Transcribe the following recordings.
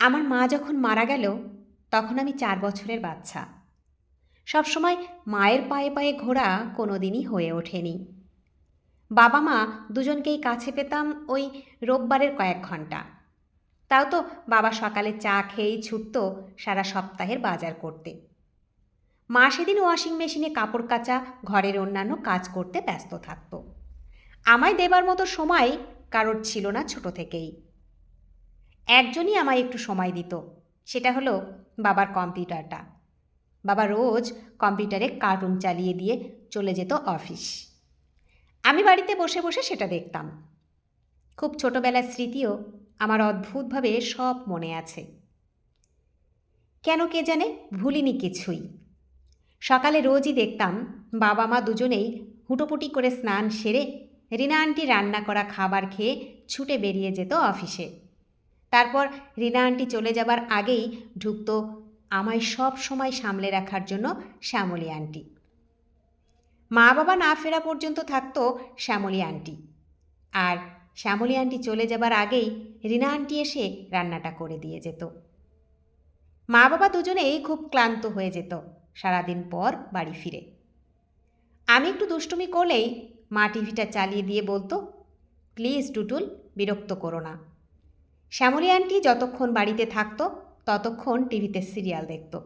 আমার মা যখন মারা গেল, তখন আমি চার বছরের বাচ্চা। সবসময় মায়ের পায়ে পায়ে ঘোরা কোনো দিনই হয়ে ওঠেনি। বাবা মা দুজনকেই কাছে পেতাম ওই রোববারের কয়েক ঘণ্টা। তাও তো বাবা সকালে চা খেয়েই ছুটত সারা সপ্তাহের বাজার করতে। মা সেদিন ওয়াশিং মেশিনে কাপড় কাচা ঘরের অন্যান্য কাজ করতে ব্যস্ত থাকত। আমায় দেবার মতো সময় কারোর ছিল না ছোট থেকেই। একজনই আমায় একটু সময় দিত। সেটা হলো বাবার কম্পিউটারটা। বাবা রোজ কম্পিউটারে কার্টুন চালিয়ে দিয়ে চলে যেত অফিস। আমি বাড়িতে বসে বসে সেটা দেখতাম। খুব ছোটবেলার স্মৃতিও আমার অদ্ভুতভাবে সব মনে আছে। কেন কে জানে? ভুলিনি কিছুই। সকালে রোজই দেখতাম বাবা মা দুজনেই হুটোপুটি করে স্নান সেরে রিনা আন্টি রান্না করা খাবার খেয়ে ছুটে বেরিয়ে যেত অফিসে। তারপর রিনা আন্টি চলে যাবার আগেই ঢুকত আমায় সব সময় সামলে রাখার জন্য শ্যামলী আন্টি। মা বাবা না ফেরা পর্যন্ত থাকতো শ্যামলী আন্টি। আর শ্যামলী আন্টি চলে যাবার আগেই রিনা আন্টি এসে রান্নাটা করে দিয়ে যেত। মা বাবা দুজনেই খুব ক্লান্ত হয়ে যেত সারাদিন পর বাড়ি ফিরে। আমি একটু দুষ্টুমি করলেই মা টিভিটা চালিয়ে দিয়ে বলতো, প্লিজ টুটুল, বিরক্ত করো না। শ্যামলী আন্টি যতক্ষণ বাড়িতে থাকতো, ততক্ষণ টিভিতে সিরিয়াল দেখত।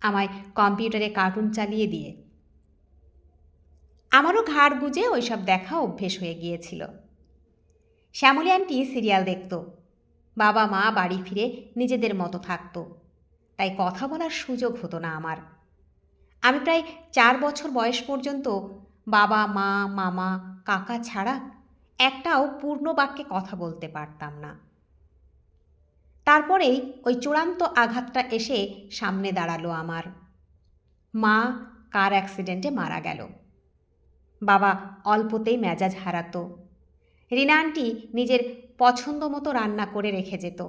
আমায় কম্পিউটারে কার্টুন চালিয়ে দিয়ে। আমারও ঘাড় গুজে ওইসব দেখা অভ্যেস হয়ে গিয়েছিল। শ্যামলী আন্টি সিরিয়াল দেখত। বাবা মা বাড়ি ফিরে নিজেদের মতো থাকত। তাই কথা বলার সুযোগ হতো না আমার। আমি প্রায় চার বছর বয়স পর্যন্ত বাবা, মা, মামা, কাকা ছাড়া একটাও পূর্ণ বাক্যে কথা বলতে পারতাম না। তারপরেই ওই চূড়ান্ত আঘাতটা এসে সামনে দাঁড়াল আমার। মা কার অ্যাক্সিডেন্টে মারা গেল? বাবা অল্পতেই মেজাজ হারাতো। রিনা আন্টি নিজের পছন্দ মতো রান্না করে রেখে যেত।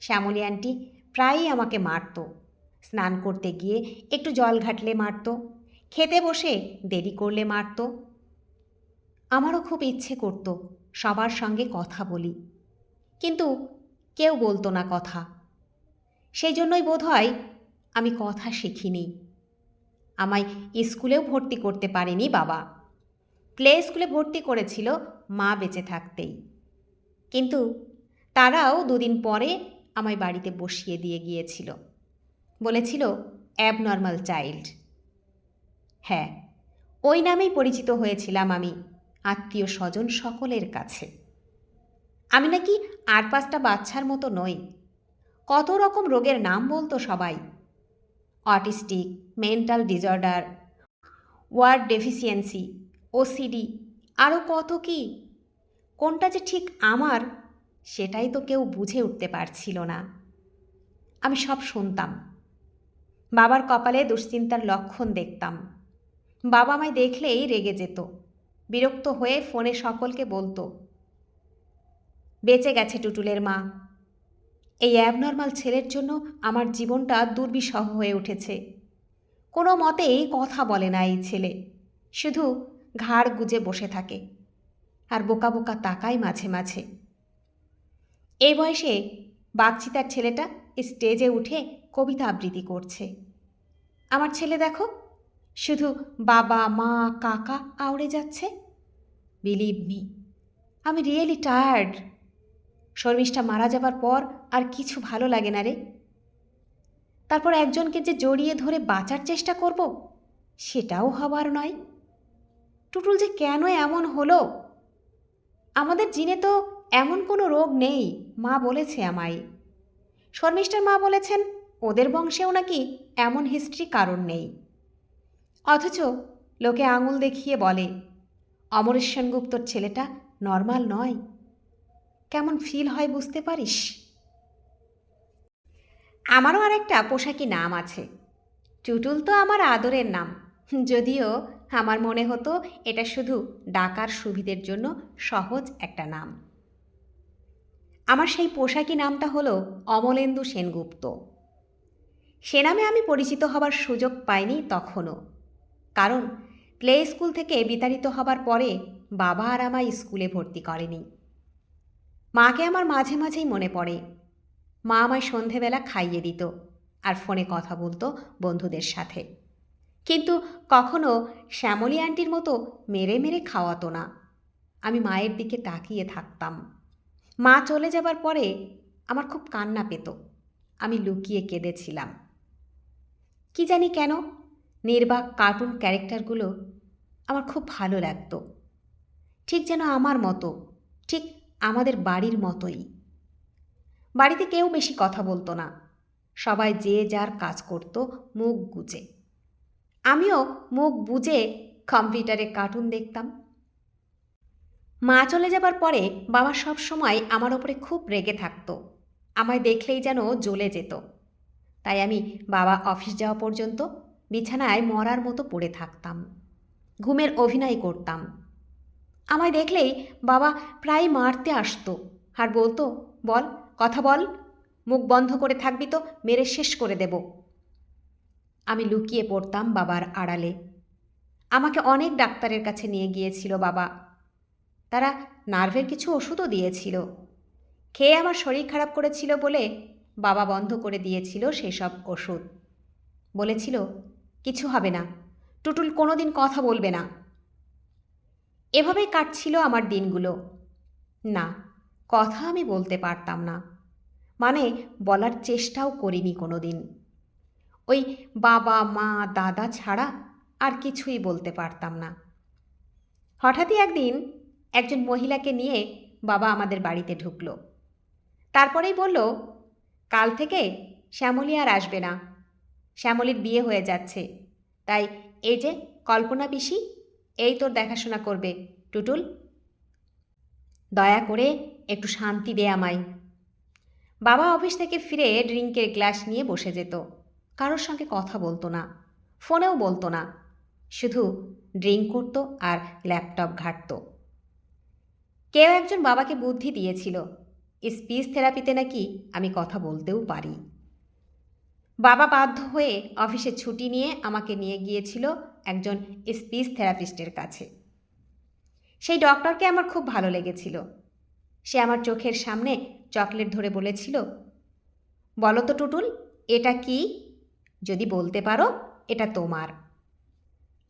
শ্যামলী আন্টি প্রায়ই আমাকে মারত। স্নান করতে গিয়ে একটু জল ঘাটলে মারত। খেতে বসে দেরি করলে মারত। আমারও খুব ইচ্ছে করত সবার সঙ্গে কথা বলি। কিন্তু কেউ বলতো না কথা। সেই জন্যই বোধ হয় আমি কথা শিখিনি। আমায় স্কুলেও ভর্তি করতে পারেনি বাবা। প্লে স্কুলে ভর্তি করেছিল মা বেঁচে থাকতেই। কিন্তু তারাও দুদিন পরে আমায় বাড়িতে বসিয়ে দিয়ে গিয়েছিল। বলেছিল অ্যাবনর্মাল চাইল্ড হ্যাঁ ওই নামেই পরিচিত হয়েছিলাম আমি আত্মীয় স্বজন সকলের কাছে। আমি নাকি আর পাঁচটা বাচ্চার মতো নই। কত রকম রোগের নাম বলতো সবাই। Autistic, mental disorder, word deficiency, OCD আরও কত কি? কোনটা যে ঠিক আমার সেটাই তো কেউ বুঝে উঠতে পারছিল না। আমি সব শুনতাম। বাবার কপালে দুশ্চিন্তার লক্ষণ দেখতাম। বাবা আমায় দেখলেই রেগে যেত। বিরক্ত হয়ে ফোনে সকলকে বলতো বেঁচে গেছে টুটুলের মা। এই অ্যাবনর্মাল ছেলের জন্য আমার জীবনটা দুর্বিষহ হয়ে উঠেছে। কোনো মতেই কথা বলে না এই ছেলে। শুধু ঘাড় গুজে বসে থাকে আর বোকা বোকা তাকায় মাঝে মাঝে। এই বয়সে বাগচিতার ছেলেটা স্টেজে উঠে কবিতা আবৃত্তি করছে। আমার ছেলে দেখো, শুধু বাবা, মা, কাকা আউড়ে যাচ্ছে। বিলিভ মি আমি রিয়েলি টায়ার্ড শর্মিষ্ঠা মারা যাবার পর আর কিছু ভালো লাগে না রে। তারপর একজনকে যে জড়িয়ে ধরে বাঁচার চেষ্টা করব, সেটাও হবার নয়। টুটুল যে কেন এমন হলো? আমাদের জিনে তো এমন কোনো রোগ নেই, মা বলেছে আমায়। শর্মিষ্ঠার মা বলেছেন, ওদের বংশেও নাকি এমন হিস্ট্রি কারণ নেই। অথচ লোকে আঙুল দেখিয়ে বলে অমরেশ সেনগুপ্তর ছেলেটা নর্মাল নয়। কেমন ফিল হয় বুঝতে পারিস? আমারও আর একটা পোশাকি নাম আছে। টুটুল তো আমার আদরের নাম। যদিও আমার মনে হতো এটা শুধু ডাকার সুবিধের জন্য সহজ একটা নাম। আমার সেই পোশাকি নামটা হলো অমলেন্দু সেনগুপ্ত। সে নামে আমি পরিচিত হবার সুযোগ পাইনি তখনও। কারণ প্লে স্কুল থেকে বিতাড়িত হবার পরে বাবা আর আমায় স্কুলে ভর্তি করেনি। মাকে আমার মাঝে মাঝেই মনে পড়ে। মা আমায় সন্ধেবেলা খাইয়ে দিত আর ফোনে কথা বলতো বন্ধুদের সাথে। কিন্তু কখনো শ্যামলী আন্টির মতো মেরে মেরে খাওয়াতো না। আমি মায়ের দিকে তাকিয়ে থাকতাম। মা চলে যাবার পরে আমার খুব কান্না পেত। আমি লুকিয়ে কেঁদেছিলাম। কি জানি কেন নির্বাক কার্টুন ক্যারেক্টারগুলো আমার খুব ভালো লাগতো। ঠিক যেন আমার মতো, ঠিক আমাদের বাড়ির মতোই। বাড়িতে কেউ বেশি কথা বলতো না। সবাই যে যার কাজ করত, মুখ গুজে আমিও মুখ বুজে কম্পিউটারে কার্টুন দেখতাম। মা চলে যাবার পরে বাবা সব সময় আমার ওপরে খুব রেগে থাকতো। আমায় দেখলেই যেন জ্বলে যেত। তাই আমি বাবা অফিস যাওয়া পর্যন্ত বিছানায় মরার মতো পড়ে থাকতাম। ঘুমের অভিনয় করতাম। আমায় দেখলেই বাবা প্রায় মারতে আসতো। আর বলতো, বল, কথা বল। মুখ বন্ধ করে থাকবি তো, মেরে শেষ করে দেব। আমি লুকিয়ে পড়তাম বাবার আড়ালে। আমাকে অনেক ডাক্তারের কাছে নিয়ে গিয়েছিল বাবা। তারা নার্ভের কিছু ওষুধও দিয়েছিল। খেয়ে আমার শরীর খারাপ করেছিল বলে বাবা বন্ধ করে দিয়েছিল সেসব ওষুধ। বলেছিল, কিছু হবে না। টুটুল কোনো দিন কথা বলবে না। এভাবেই কাটছিল আমার দিনগুলো। না, কথা আমি বলতে পারতাম না। মানে বলার চেষ্টাও করিনি কোনো দিন ওই বাবা, মা, দাদা ছাড়া আর কিছুই বলতে পারতাম না। হঠাৎই একদিন একজন মহিলাকে নিয়ে বাবা আমাদের বাড়িতে ঢুকলো। তারপরেই বলল, কাল থেকে শ্যামলী আর আসবে না। শ্যামলীর বিয়ে হয়ে যাচ্ছে। তাই এই যে কল্পনা পিসি এই তোর দেখাশোনা করবে, টুটুল। দয়া করে একটু শান্তি দে আমায়। বাবা অফিস থেকে ফিরে ড্রিঙ্কের গ্লাস নিয়ে বসে যেত। কারোর সঙ্গে কথা বলতো না, ফোনেও বলতো না। শুধু ড্রিঙ্ক করতো আর ল্যাপটপ ঘাঁটত। কেউ একজন বাবাকে বুদ্ধি দিয়েছিল, স্পিচ থেরাপিতে নাকি আমি কথা বলতেও পারি। বাবা বাধ্য হয়ে অফিসে ছুটি নিয়ে আমাকে নিয়ে গিয়েছিল একজন স্পিচ থেরাপিস্টের কাছে। সেই ডক্টরকে আমার খুব ভালো লেগেছিল। সে আমার চোখের সামনে চকলেট ধরে বলেছিল, বলো তো টুটুল, এটা কি? যদি বলতে পারো, এটা তোমার।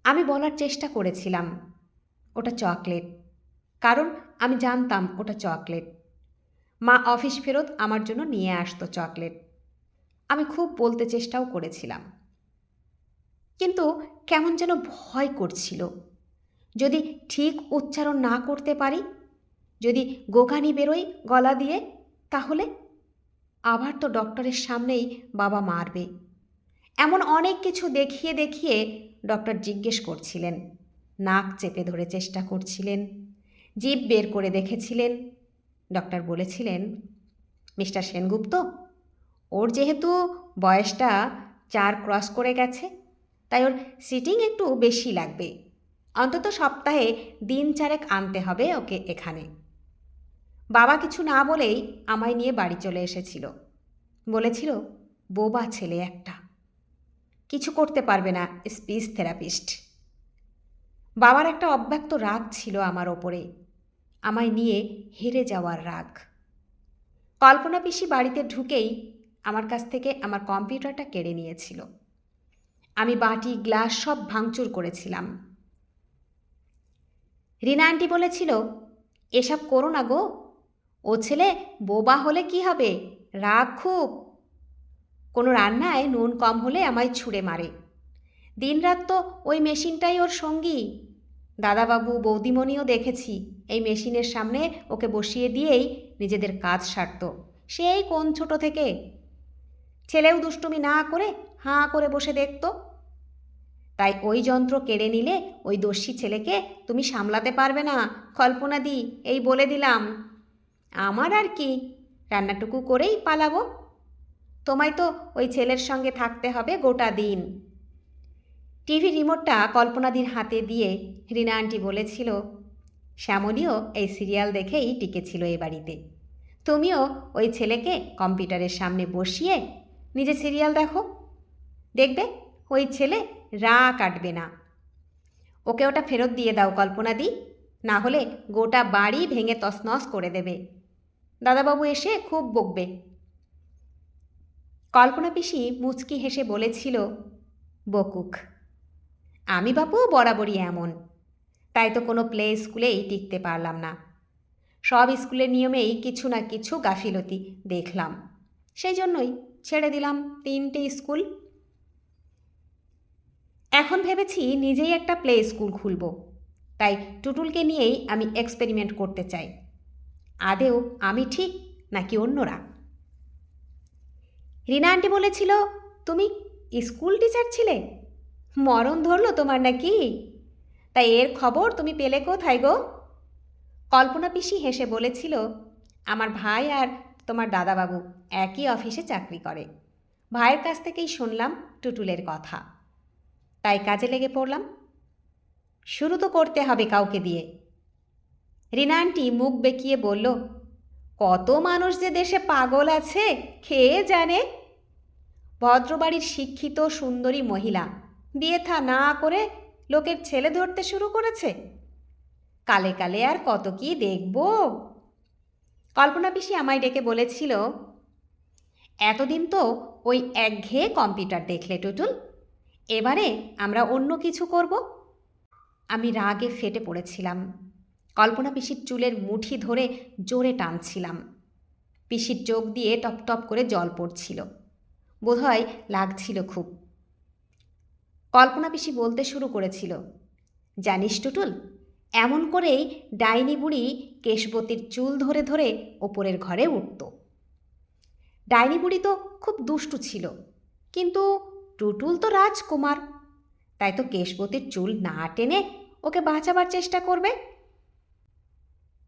আমি বলার চেষ্টা করেছিলাম, ওটা চকলেট। কারণ আমি জানতাম ওটা চকলেট। মা অফিস ফেরত আমার জন্য নিয়ে আসতো চকলেট। আমি খুব বলতে চেষ্টাও করেছিলাম। কিন্তু কেমন যেন ভয় করছিল। যদি ঠিক উচ্চারণ না করতে পারি, যদি গোগানি বেরোই গলা দিয়ে, তাহলে আবার তো ডক্টরের সামনেই বাবা মারবে। এমন অনেক কিছু দেখিয়ে দেখিয়ে ডক্টর জিজ্ঞেস করছিলেন। নাক চেপে ধরে চেষ্টা করছিলেন। জিভ বের করে দেখেছিলেন। ডক্টর বলেছিলেন, মিস্টার সেনগুপ্ত, ওর যেহেতু বয়সটা চার ক্রস করে গেছে তাই ওর সিটিং একটু বেশি লাগবে। অন্তত সপ্তাহে দিন চারেক আনতে হবে ওকে এখানে। বাবা কিছু না বলেই আমায় নিয়ে বাড়ি চলে এসেছিল। বলেছিল, বোবা ছেলে একটা। কিছু করতে পারবে না, স্পিচ থেরাপিস্ট। বাবার একটা অব্যক্ত রাগ ছিল আমার ওপরে। আমায় নিয়ে হেরে যাওয়ার রাগ। কল্পনা পিসি বাড়িতে ঢুকেই আমার কাছ থেকে আমার কম্পিউটারটা কেড়ে নিয়েছিল। আমি বাটি, গ্লাস সব ভাঙচুর করেছিলাম। রিনা আন্টি বলেছিল, এসব করো না গো। ও ছেলে বোবা হলে কি হবে? রাগ খুব। কোনো রান্নায় নুন কম হলে আমায় ছুঁড়ে মারে। দিনরাত তো ওই মেশিনটাই ওর সঙ্গী। দাদাবাবু, বৌদিমণিও দেখেছি, এই মেশিনের সামনে ওকে বসিয়ে দিয়েই নিজেদের কাজ সারত। সেই কোন ছোট থেকে? ছেলেও দুষ্টুমি না করে হাঁ করে বসে দেখত। তাই ওই যন্ত্র কেড়ে নিলে ওই দস্যি ছেলেকে তুমি সামলাতে পারবে না, কল্পনা দি, এই বলে দিলাম। আমার আর কি, রান্নাটুকু করেই পালাবো। তোমায় তো ওই ছেলের সঙ্গে থাকতে হবে গোটা দিন। টিভি রিমোটটা কল্পনাদির হাতে দিয়ে রিনা আন্টি বলেছিল, শ্যামলীও এই সিরিয়াল দেখেই টিকেছিল এ বাড়িতে। তুমিও ওই ছেলেকে কম্পিউটারের সামনে বসিয়ে নিজে সিরিয়াল দেখো। দেখবে? ওই ছেলে রা কাটবে না। ওকে ওটা ফেরত দিয়ে দাও কল্পনা দি না হলে গোটা বাড়ি ভেঙে তছনছ করে দেবে। দাদাবাবু এসে খুব বকবে। কল্পনা পিসি মুচকি হেসে বলেছিল, বকুক, আমি বাপু বরাবরই এমন। তাই তো কোনো প্লে স্কুলেই টিকতে পারলাম না। সব স্কুলের নিয়মেই কিছু না কিছু গাফিলতি দেখলাম। সেই জন্যই ছেড়ে দিলাম তিনটে স্কুল এখন ভেবেছি নিজেই একটা প্লে স্কুল খুলব। তাই টুটুলকে নিয়েই আমি এক্সপেরিমেন্ট করতে চাই। আদেও আমি ঠিক নাকি অন্যরা? রিনা আন্টি বলেছিল, তুমি স্কুল টিচার ছিলে? মরণ ধরলো তোমার নাকি? তাই এর খবর তুমি পেলে কোথায় গো? কল্পনা পিসি হেসে বলেছিল, আমার ভাই আর তোমার দাদাবাবু একই অফিসে চাকরি করে। ভাইয়ের কাছ থেকেই শুনলাম টুটুলের কথা। তাই কাজে লেগে পড়লাম। শুরু তো করতে হবে কাউকে দিয়ে। রিনা আন্টি মুখ বেঁকিয়ে বলল, কত মানুষ যে দেশে পাগল আছে খেয়ে জানে? ভদ্রবাড়ির শিক্ষিত সুন্দরী মহিলা বিয়ে থা না করে লোকের ছেলে ধরতে শুরু করেছে। কালে কালে আর কত কি দেখব। কল্পনা পিসি আমায় ডেকে বলেছিল, এতদিন তো ওই একঘেয়ে কম্পিউটার দেখলে টুটুল এবারে আমরা অন্য কিছু করব। আমি রাগে ফেটে পড়েছিলাম। কল্পনা পিসির চুলের মুঠি ধরে জোরে টানছিলাম। পিসির চোখ দিয়ে টপ টপ করে জল পড়ছিল। বোধহয় লাগছিল খুব। কল্পনা পিসি বলতে শুরু করেছিল, জানিস টুটুল, এমন করেই ডাইনি বুড়ি কেশবতীর চুল ধরে ধরে ওপরের ঘরে উঠত। ডাইনি বুড়ি তো খুব দুষ্টু ছিল, কিন্তু টুটুল তো রাজকুমার। তাই তো কেশবতীর চুল না টেনে ওকে বাঁচাবার চেষ্টা করবে।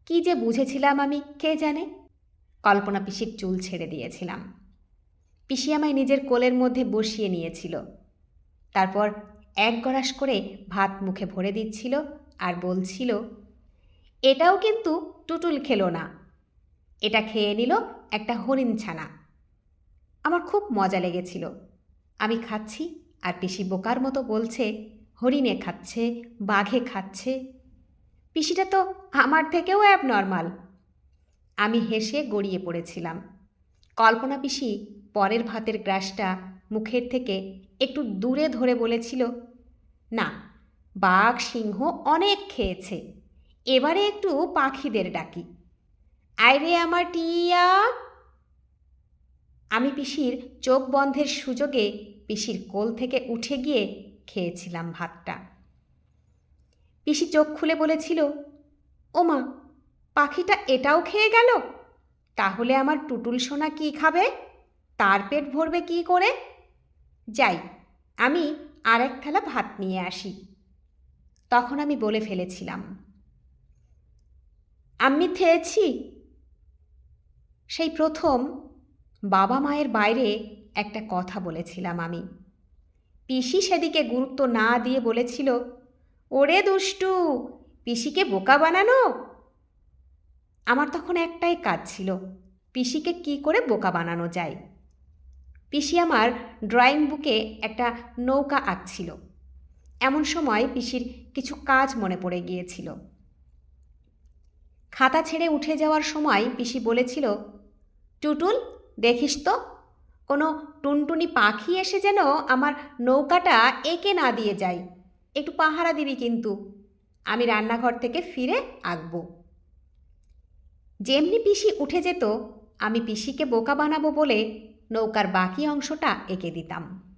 কি যে বুঝেছিলাম আমি, কে জানে? কল্পনা পিসির চুল ছেড়ে দিয়েছিলাম। পিসি আমায় নিজের কোলের মধ্যে বসিয়ে নিয়েছিল। তারপর এক গড়াস করে ভাত মুখে ভরে দিচ্ছিল আর বলছিল, এটাও কিন্তু টুটুল খেলো না। এটা খেয়ে নিল একটা হরিণ ছানা আমার খুব মজা লেগেছিল। আমি খাচ্ছি, আর পিসি বোকার মতো বলছে, হরিণে খাচ্ছে, বাঘে খাচ্ছে। পিসিটা তো আমার থেকেও অ্যাব নর্মাল আমি হেসে গড়িয়ে পড়েছিলাম। কল্পনা পিসি পরের ভাতের গ্রাসটা মুখের থেকে একটু দূরে ধরে বলেছিল, না, বাঘ সিংহ অনেক খেয়েছে। এবারে একটু পাখিদের ডাকি। আইরে আমার টিয়া আমি পিসির চোখ বন্ধের সুযোগে পিসির কোল থেকে উঠে গিয়ে খেয়েছিলাম ভাতটা। পিসি চোখ খুলে বলেছিল, ওমা, পাখিটা এটাও খেয়ে গেল? তাহলে আমার টুটুল সোনা কী খাবে? তার পেট ভরবে কি করে? যাই, আমি আর এক থালা ভাত নিয়ে আসি। তখন আমি বলে ফেলেছিলাম আমি খেয়েছি? সেই প্রথম বাবা মায়ের বাইরে একটা কথা বলেছিলাম আমি। পিসি সেদিকে গুরুত্ব না দিয়ে বলেছিল, ওরে দুষ্টু, পিসিকে বোকা বানানো? আমার তখন একটাই কাজ ছিল, পিসিকে কি করে বোকা বানানো যায়। পিসি আমার ড্রয়িং বুকে একটা নৌকা আঁকছিল। এমন সময় পিসির কিছু কাজ মনে পড়ে গিয়েছিল। খাতা ছেড়ে উঠে যাওয়ার সময় পিসি বলেছিল, টুটুল দেখিস তো, কোনো টুনটুনি পাখি এসে যেন আমার নৌকাটা এঁকে না দিয়ে যায়। একটু পাহারা দিবি কিন্তু। আমি রান্নাঘর থেকে ফিরে আঁকব। যেমনি পিসি উঠে যেত, আমি পিসিকে বোকা বানাবো বলে নৌকার বাকি অংশটা এঁকে দিতাম।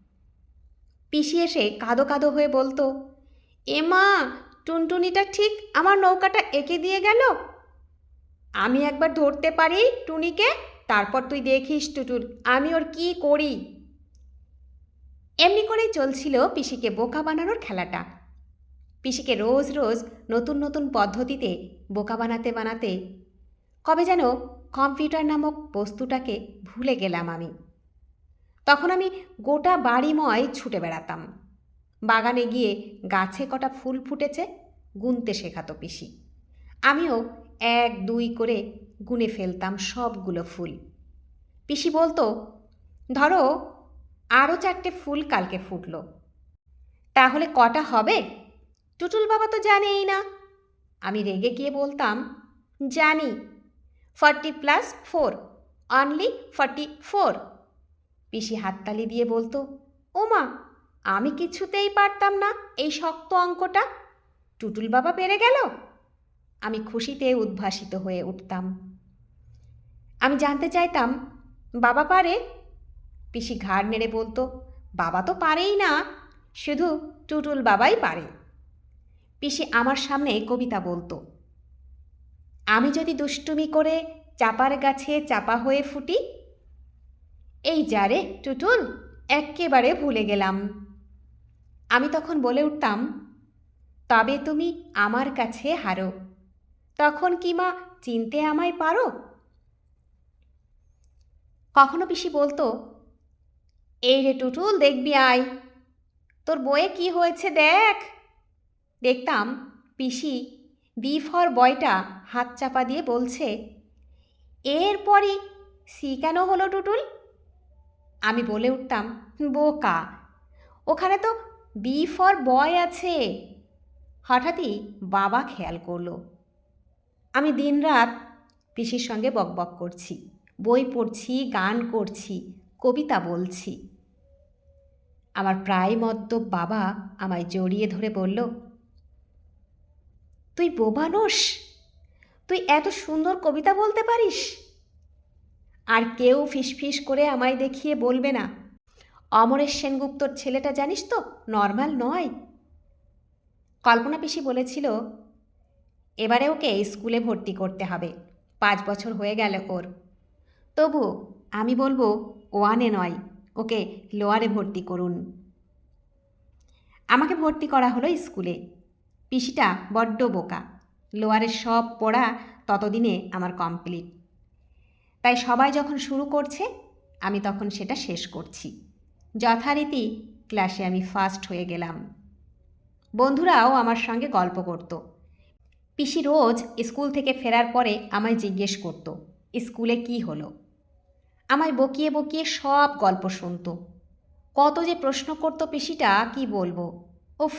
পিসি এসে কাদো কাদো হয়ে বলতো এমা টুনটুনিটা ঠিক আমার নৌকাটা এঁকে দিয়ে গেল? আমি একবার ধরতে পারি টুনিকে? তারপর তুই দেখিস, টুটুল, আমি ওর কি করি? এমনি করেই চলছিল পিসিকে বোকা বানানোর খেলাটা। পিসিকে রোজ রোজ নতুন নতুন পদ্ধতিতে বোকা বানাতে বানাতে কবে যেন কম্পিউটার নামক বস্তুটাকে ভুলে গেলাম আমি। তখন আমি গোটা বাড়িময় ছুটে বেড়াতাম। বাগানে গিয়ে গাছে কটা ফুল ফুটেছে, গুনতে শেখাতো পিসি। আমিও এক দুই করে গুনে ফেলতাম সবগুলো ফুল। পিসি বলতো, ধরো আরও চারটে ফুল কালকে ফুটলো। তাহলে কটা হবে? টুটুল বাবা তো জানেই না। আমি রেগে গিয়ে বলতাম, জানি, forty plus four, only forty four. পিসি হাততালি দিয়ে বলতো ও মা আমি কিছুতেই পারতাম না এই শক্ত অঙ্কটা। টুটুল বাবা পেরে গেল? আমি খুশিতে উদ্ভাসিত হয়ে উঠতাম। আমি জানতে চাইতাম, বাবা পারে? পিসি ঘাড় নেড়ে বলতো, বাবা তো পারেই না, শুধু টুটুল বাবাই পারে। পিসি আমার সামনে কবিতা বলতো, আমি যদি দুষ্টুমি করে চাপার গাছে চাপা হয়ে ফুটি, এই যারে টুটুল এক্কেবারে ভুলে গেলাম। আমি তখন বলে উঠতাম, তবে তুমি আমার কাছে হারো, তখন কি মা চিনতে আমায় পারো? কখনো পিসি বলতো, এই রে টুটুল, দেখবি আয়। তোর বইয়ে কি হয়েছে দেখ। দেখতাম পিসি বি ফর বয়টা হাত চাপা দিয়ে বলছে, এরপরই সি কেন হলো টুটুল? আমি বলে উঠতাম, বোকা, ওখানে তো বি ফর বয় আছে। হঠাৎই বাবা খেয়াল করল। আমি দিনরাত পিসির সঙ্গে বকবক করছি। বই পড়ছি, গান করছি, কবিতা বলছি। আমার প্রায় মদ্যপ বাবা আমায় জড়িয়ে ধরে বলল, তুই বোবানোস তুই এত সুন্দর কবিতা বলতে পারিস? আর কেউ ফিসফিস করে আমায় দেখিয়ে বলবে না। অমরেশ সেনগুপ্তর ছেলেটা জানিস তো, নর্মাল নয়। কল্পনা পিসি বলেছিল, এবারে ওকে স্কুলে ভর্তি করতে হবে। পাঁচ বছর হয়ে গেল ওর। তবু আমি বলব ওয়ানে নয়। ওকে লোয়ারে ভর্তি করুন। আমাকে ভর্তি করা হলো স্কুলে। পিসিটা বড্ড বোকা। লোয়ারের সব পড়া ততদিনে আমার কমপ্লিট তাই সবাই যখন শুরু করছে, আমি তখন সেটা শেষ করছি। যথারীতি ক্লাসে আমি ফার্স্ট হয়ে গেলাম। বন্ধুরাও আমার সঙ্গে গল্প করত। পিসি রোজ স্কুল থেকে ফেরার পরে আমায় জিজ্ঞেস করতো, স্কুলে কি হলো? আমায় বকিয়ে বকিয়ে সব গল্প শুনতো। কত যে প্রশ্ন করতো পিসিটা, কি বলব? উফ,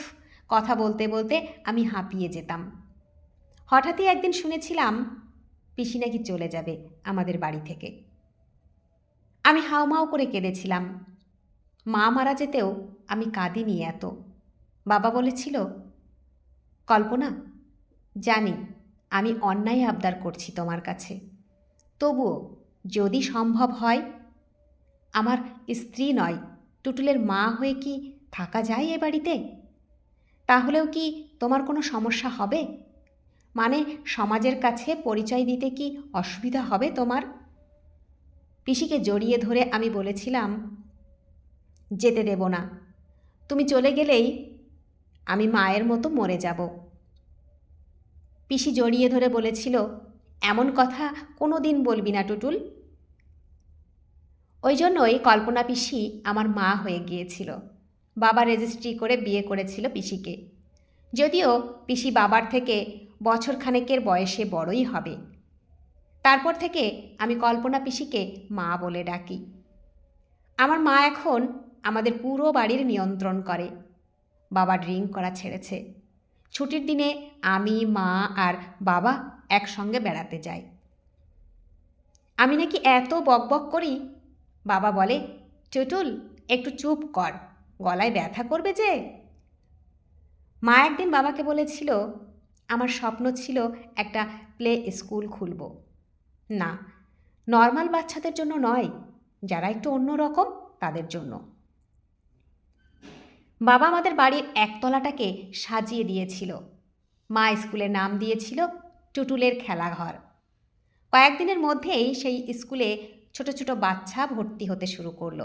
কথা বলতে বলতে আমি হাঁপিয়ে যেতাম। হঠাৎই একদিন শুনেছিলাম, পিসি নাকি চলে যাবে আমাদের বাড়ি থেকে। আমি হাওমাও করে কেঁদেছিলাম। মা মারা যেতেও আমি কাঁদিনি এত। বাবা বলেছিল, কল্পনা, জানি, আমি অন্যায় আবদার করছি তোমার কাছে। তবুও যদি সম্ভব হয়, আমার স্ত্রী নয়, টুটুলের মা হয়ে কি থাকা যায় এ বাড়িতে? তাহলেও কি তোমার কোনো সমস্যা হবে? মানে সমাজের কাছে পরিচয় দিতে কি অসুবিধা হবে তোমার? পিসিকে জড়িয়ে ধরে আমি বলেছিলাম, যেতে দেব না। তুমি চলে গেলেই আমি মায়ের মতো মরে যাব। পিসি জড়িয়ে ধরে বলেছিল এমন কথা কোনো দিন বলবি না, টুটুল। ওই জন্যই কল্পনা পিসি আমার মা হয়ে গিয়েছিল। বাবা রেজিস্ট্রি করে বিয়ে করেছিল পিসিকে। যদিও পিসি বাবার থেকে বছর খানেকের বয়সে বড়ই হবে। তারপর থেকে আমি কল্পনা পিসিকে মা বলে ডাকি। আমার মা এখন আমাদের পুরো বাড়ির নিয়ন্ত্রণ করে। বাবা ড্রিঙ্ক করা ছেড়েছে। ছুটির দিনে আমি, মা আর বাবা একসঙ্গে বেড়াতে যাই। আমি নাকি এত বকবক করি, বাবা বলে টুটুল একটু চুপ কর, গলায় ব্যথা করবে যে? মা একদিন বাবাকে বলেছিল, আমার স্বপ্ন ছিল একটা প্লে স্কুল খুলব। না, নর্মাল বাচ্চাদের জন্য নয়, যারা একটু অন্য রকম তাদের জন্য। বাবা আমাদের বাড়ির একতলাটাকে সাজিয়ে দিয়েছিল। মা স্কুলের নাম দিয়েছিল টুটুলের খেলাঘর। কয়েকদিনের মধ্যেই সেই স্কুলে ছোট ছোট বাচ্চা ভর্তি হতে শুরু করল।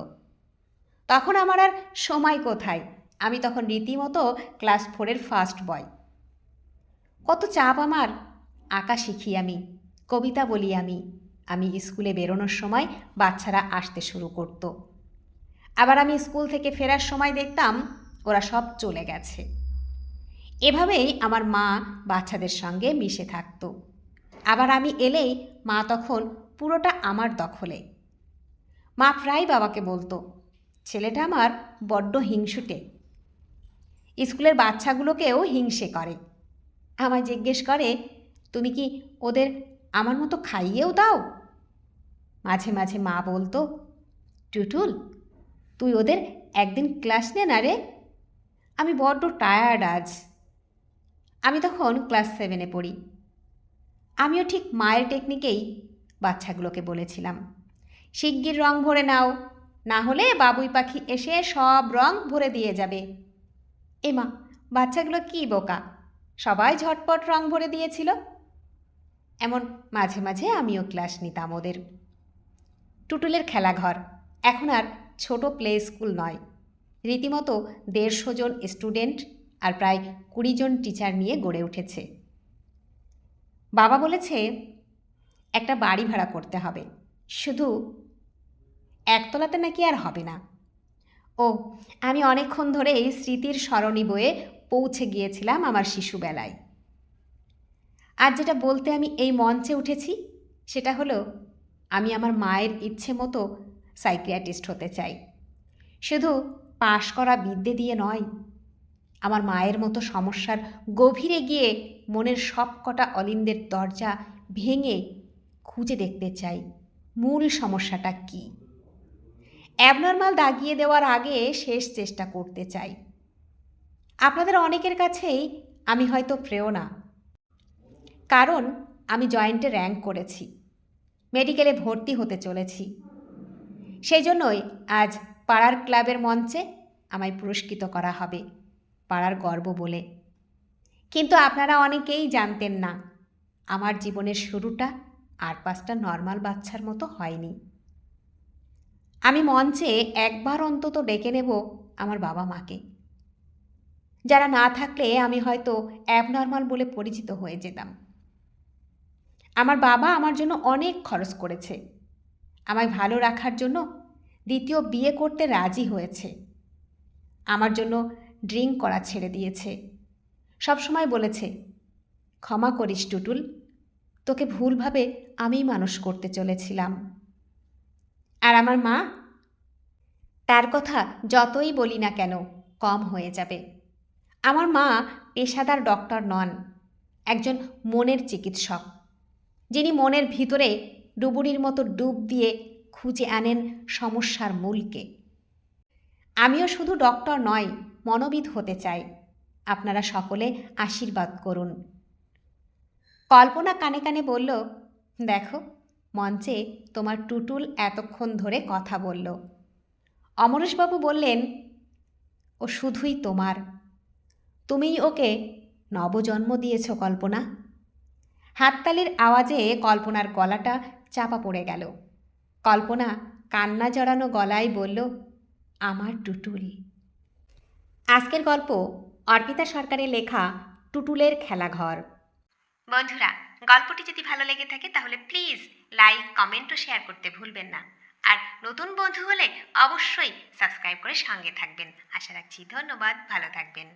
তখন আমার আর সময় কোথায়? আমি তখন রীতিমতো ক্লাস ফোরের ফার্স্ট বয় কত চাপ আমার। আঁকা শিখি আমি, কবিতা বলি আমি আমি স্কুলে বেরোনোর সময় বাচ্চারা আসতে শুরু করত। আবার আমি স্কুল থেকে ফেরার সময় দেখতাম ওরা সব চলে গেছে। এভাবেই আমার মা বাচ্চাদের সঙ্গে মিশে থাকত। আবার আমি এলেই মা তখন পুরোটা আমার দখলে। মা প্রায় বাবাকে বলতো, ছেলেটা আমার বড্ড হিংসুটে। স্কুলের বাচ্চাগুলোকেও হিংসে করে। আমায় জিজ্ঞেস করে, তুমি কি ওদের আমার মতো খাইয়েও দাও? মাঝে মাঝে মা বলতো, টুটুল, তুই ওদের একদিন ক্লাস নে না রে? আমি বড্ড টায়ার্ড আজ। আমি তখন ক্লাস সেভেনে পড়ি। আমিও ঠিক মায়ের টেকনিকেই বাচ্চাগুলোকে বলেছিলাম, শিগগির রং ভরে নাও, না হলে বাবুই পাখি এসে সব রং ভরে দিয়ে যাবে। এমা বাচ্চাগুলো কি বোকা? সবাই ঝটপট রং ভরে দিয়েছিল। এমন মাঝে মাঝে আমিও ক্লাস নিতাম ওদের। টুটুলের খেলাঘর এখন আর ছোট প্লে স্কুল নয়, রীতিমতো দেড়শো জন স্টুডেন্ট আর প্রায় কুড়ি জন টিচার নিয়ে গড়ে উঠেছে। বাবা বলেছে, একটা বাড়ি ভাড়া করতে হবে। শুধু একতলাতে নাকি আর হবে না। ও, আমি অনেকক্ষণ ধরেই স্মৃতির স্মরণী বয়ে পৌঁছে গিয়েছিলাম আমার শিশুবেলায়। আর যেটা বলতে আমি এই মঞ্চে উঠেছি, সেটা হলো, আমি আমার মায়ের ইচ্ছে মতো সাইকিয়াট্রিস্ট হতে চাই। শুধু পাশ করা বিদ্যে দিয়ে নয় আমার মায়ের মতো সমস্যার গভীরে গিয়ে মনের সব কটা অলিন্দের দরজা ভেঙে খুঁজে দেখতে চাই, মূল সমস্যাটা কী? অ্যাবনর্মাল দাগিয়ে দেওয়ার আগে শেষ চেষ্টা করতে চাই। আপনাদের অনেকের কাছেই আমি হয়তো প্রেরণা কারণ আমি জয়েন্টে র্যাঙ্ক করেছি, মেডিকেলে ভর্তি হতে চলেছি। সেই জন্যই আজ পাড়ার ক্লাবের মঞ্চে আমায় পুরস্কৃত করা হবে। পাড়ার গর্ব বলে। কিন্তু আপনারা অনেকেই জানতেন না, আমার জীবনের শুরুটা আর পাঁচটা নর্মাল বাচ্চার মতো হয়নি। আমি মঞ্চে একবার অন্তত ডেকে নেব আমার বাবা মাকে। যারা না থাকলে আমি হয়তো অ্যাবনর্মাল বলে পরিচিত হয়ে যেতাম। আমার বাবা আমার জন্য অনেক খরচ করেছে। আমায় ভালো রাখার জন্য দ্বিতীয় বিয়ে করতে রাজি হয়েছে। আমার জন্য ড্রিঙ্ক করা ছেড়ে দিয়েছে। সবসময় বলেছে, ক্ষমা করিস টুটুল, তোকে ভুলভাবে আমিই মানুষ করতে চলেছিলাম। আর আমার মা, তার কথা যতই বলি না কেন, কম হয়ে যাবে। আমার মা পেশাদার ডক্টর নন, একজন মনের চিকিৎসক। যিনি মনের ভিতরে ডুবুরির মতো ডুব দিয়ে খুঁজে আনেন সমস্যার মূলকে। আমিও শুধু ডক্টর নয় মনোবিদ হতে চাই। আপনারা সকলে আশীর্বাদ করুন। কল্পনা কানে কানে বলল, দেখো, মঞ্চে তোমার টুটুল এতক্ষণ ধরে কথা বলল। অমরেশবাবু বললেন, ও শুধুই তোমার। তুমিই ওকে নবজন্ম দিয়েছ কল্পনা। হাততালির আওয়াজে কল্পনার গলাটা চাপা পড়ে গেল। কল্পনা কান্না জড়ানো গলায় বলল, আমার টুটুল। আজকের গল্প অর্পিতা সরকারের লেখা টুটুলের খেলাঘর। বন্ধুরা, গল্পটি যদি ভালো লেগে থাকে তাহলে প্লিজ লাইক, কমেন্ট ও শেয়ার করতে ভুলবেন না। আর নতুন বন্ধু হলে অবশ্যই সাবস্ক্রাইব করে সঙ্গে থাকবেন। আশা রাখছি ধন্যবাদ, ভালো থাকবেন।